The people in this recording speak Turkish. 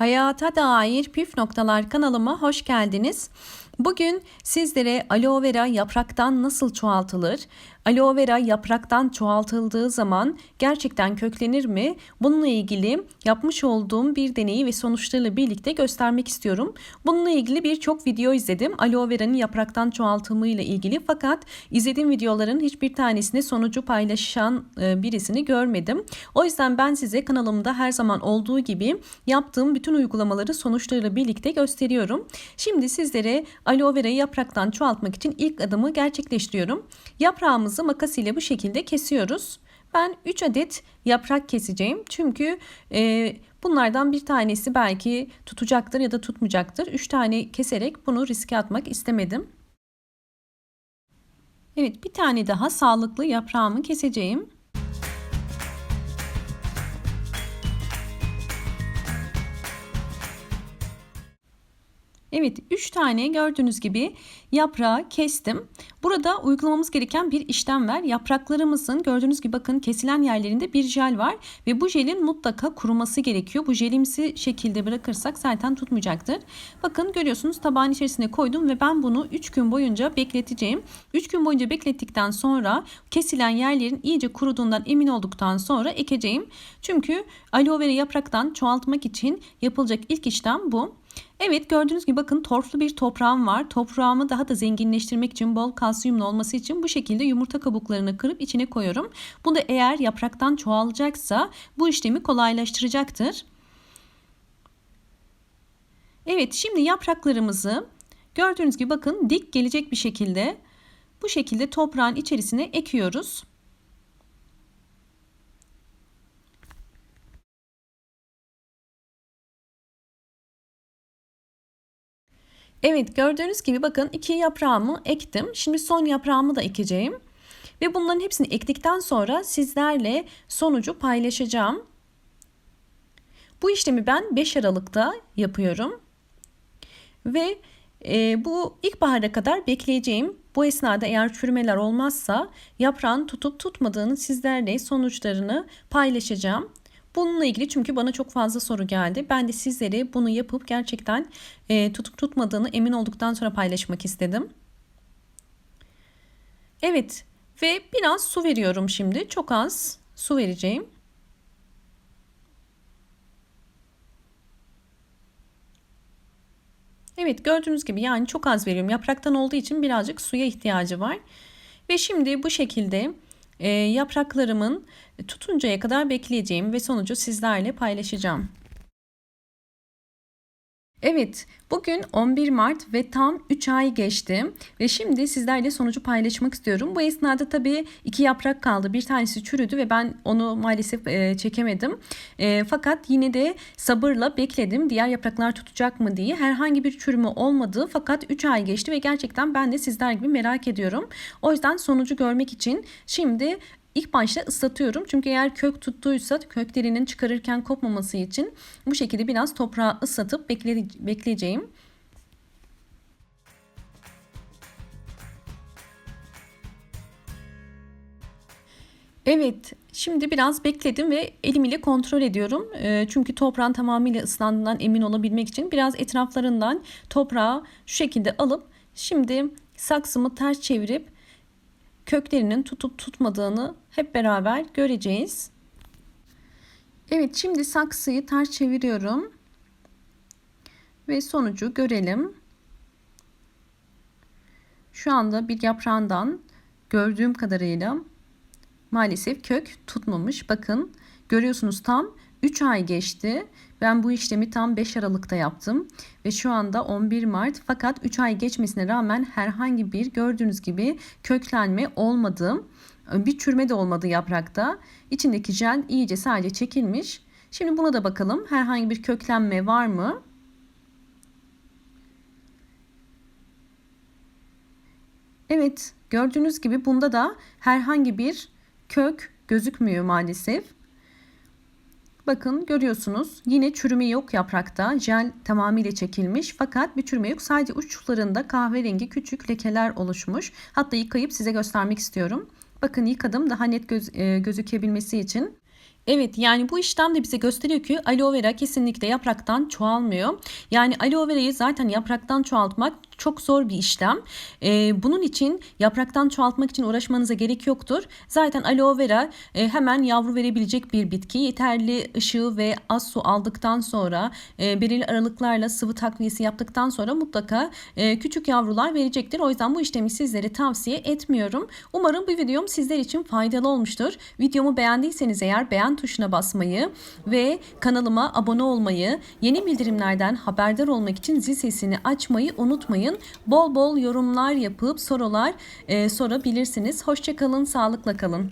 Hayata dair püf noktalar kanalıma hoş geldiniz. Bugün sizlere aloe vera yapraktan nasıl çoğaltılır? Aloe vera yapraktan çoğaltıldığı zaman gerçekten köklenir mi? Bununla ilgili yapmış olduğum bir deneyi ve sonuçlarıyla birlikte göstermek istiyorum. Bununla ilgili birçok video izledim. Aloe vera'nın yapraktan çoğaltımı ile ilgili fakat izlediğim videoların hiçbir tanesinde sonucu paylaşan e, birisini görmedim. O yüzden ben size kanalımda her zaman olduğu gibi yaptığım bütün uygulamaları sonuçlarıyla birlikte gösteriyorum. Şimdi sizlere aloe vera'yı yapraktan çoğaltmak için ilk adımı gerçekleştiriyorum. Yaprağımızı makas ile bu şekilde kesiyoruz. Ben 3 adet yaprak keseceğim. Çünkü e, bunlardan bir tanesi belki tutacaktır ya da tutmayacaktır. 3 tane keserek bunu riske atmak istemedim. Evet bir tane daha sağlıklı yaprağımı keseceğim. Evet 3 tane gördüğünüz gibi yaprağı kestim. Burada uygulamamız gereken bir işlem var. Yapraklarımızın gördüğünüz gibi bakın kesilen yerlerinde bir jel var ve bu jelin mutlaka kuruması gerekiyor. Bu jelimsi şekilde bırakırsak zaten tutmayacaktır. Bakın görüyorsunuz tabağın içerisine koydum ve ben bunu 3 gün boyunca bekleteceğim. 3 gün boyunca beklettikten sonra kesilen yerlerin iyice kuruduğundan emin olduktan sonra ekeceğim. Çünkü aloe vera yapraktan çoğaltmak için yapılacak ilk işlem bu. Evet gördüğünüz gibi bakın torflu bir toprağım var. Toprağımı daha da zenginleştirmek için bol kalsiyumlu olması için bu şekilde yumurta kabuklarını kırıp içine koyuyorum. Bu da eğer yapraktan çoğalacaksa bu işlemi kolaylaştıracaktır. Evet şimdi yapraklarımızı gördüğünüz gibi bakın dik gelecek bir şekilde bu şekilde toprağın içerisine ekiyoruz. Evet gördüğünüz gibi bakın iki yaprağımı ektim. Şimdi son yaprağımı da ekeceğim. Ve bunların hepsini ektikten sonra sizlerle sonucu paylaşacağım. Bu işlemi ben 5 Aralık'ta yapıyorum. Ve e, bu ilkbahara kadar bekleyeceğim. Bu esnada eğer çürümeler olmazsa yaprağın tutup tutmadığını sizlerle sonuçlarını paylaşacağım. Bununla ilgili çünkü bana çok fazla soru geldi. Ben de sizlere bunu yapıp gerçekten e, tutup tutmadığını emin olduktan sonra paylaşmak istedim. Evet ve biraz su veriyorum şimdi. Çok az su vereceğim. Evet gördüğünüz gibi yani çok az veriyorum. Yapraktan olduğu için birazcık suya ihtiyacı var. Ve şimdi bu şekilde yapraklarımın tutuncaya kadar bekleyeceğim ve sonucu sizlerle paylaşacağım. Evet, bugün 11 Mart ve tam 3 ay geçti ve şimdi sizlerle sonucu paylaşmak istiyorum. Bu esnada tabii iki yaprak kaldı. Bir tanesi çürüdü ve ben onu maalesef e, çekemedim. E, fakat yine de sabırla bekledim diğer yapraklar tutacak mı diye. Herhangi bir çürüme olmadı fakat 3 ay geçti ve gerçekten ben de sizler gibi merak ediyorum. O yüzden sonucu görmek için şimdi İlk başta ıslatıyorum. Çünkü eğer kök tuttuysa köklerinin çıkarırken kopmaması için bu şekilde biraz toprağı ıslatıp bekle, bekleyeceğim. Evet, şimdi biraz bekledim ve elim ile kontrol ediyorum. Çünkü toprağın tamamıyla ıslandığından emin olabilmek için biraz etraflarından toprağı şu şekilde alıp şimdi saksımı ters çevirip köklerinin tutup tutmadığını hep beraber göreceğiz. Evet şimdi saksıyı ters çeviriyorum. Ve sonucu görelim. Şu anda bir yaprağından gördüğüm kadarıyla maalesef kök tutmamış. Bakın görüyorsunuz tam 3 ay geçti. Ben bu işlemi tam 5 Aralık'ta yaptım ve şu anda 11 Mart fakat 3 ay geçmesine rağmen herhangi bir gördüğünüz gibi köklenme olmadı. Bir çürüme de olmadı yaprakta. İçindeki jel iyice sadece çekilmiş. Şimdi buna da bakalım. Herhangi bir köklenme var mı? Evet, gördüğünüz gibi bunda da herhangi bir kök gözükmüyor maalesef. Bakın görüyorsunuz yine çürüme yok yaprakta. Jel tamamıyla çekilmiş fakat bir çürüme yok. Sadece uçlarında kahverengi küçük lekeler oluşmuş. Hatta yıkayıp size göstermek istiyorum. Bakın yıkadım daha net göz, e, gözükebilmesi için. Evet yani bu işlem de bize gösteriyor ki aloe vera kesinlikle yapraktan çoğalmıyor. Yani aloe verayı zaten yapraktan çoğaltmak çok zor bir işlem. Ee, bunun için yapraktan çoğaltmak için uğraşmanıza gerek yoktur. Zaten aloe vera e, hemen yavru verebilecek bir bitki. Yeterli ışığı ve az su aldıktan sonra e, belirli aralıklarla sıvı takviyesi yaptıktan sonra mutlaka e, küçük yavrular verecektir. O yüzden bu işlemi sizlere tavsiye etmiyorum. Umarım bu videom sizler için faydalı olmuştur. Videomu beğendiyseniz eğer beğen tuşuna basmayı ve kanalıma abone olmayı, yeni bildirimlerden haberdar olmak için zil sesini açmayı unutmayın. Bol bol yorumlar yapıp sorular e, sorabilirsiniz. Hoşçakalın, sağlıkla kalın.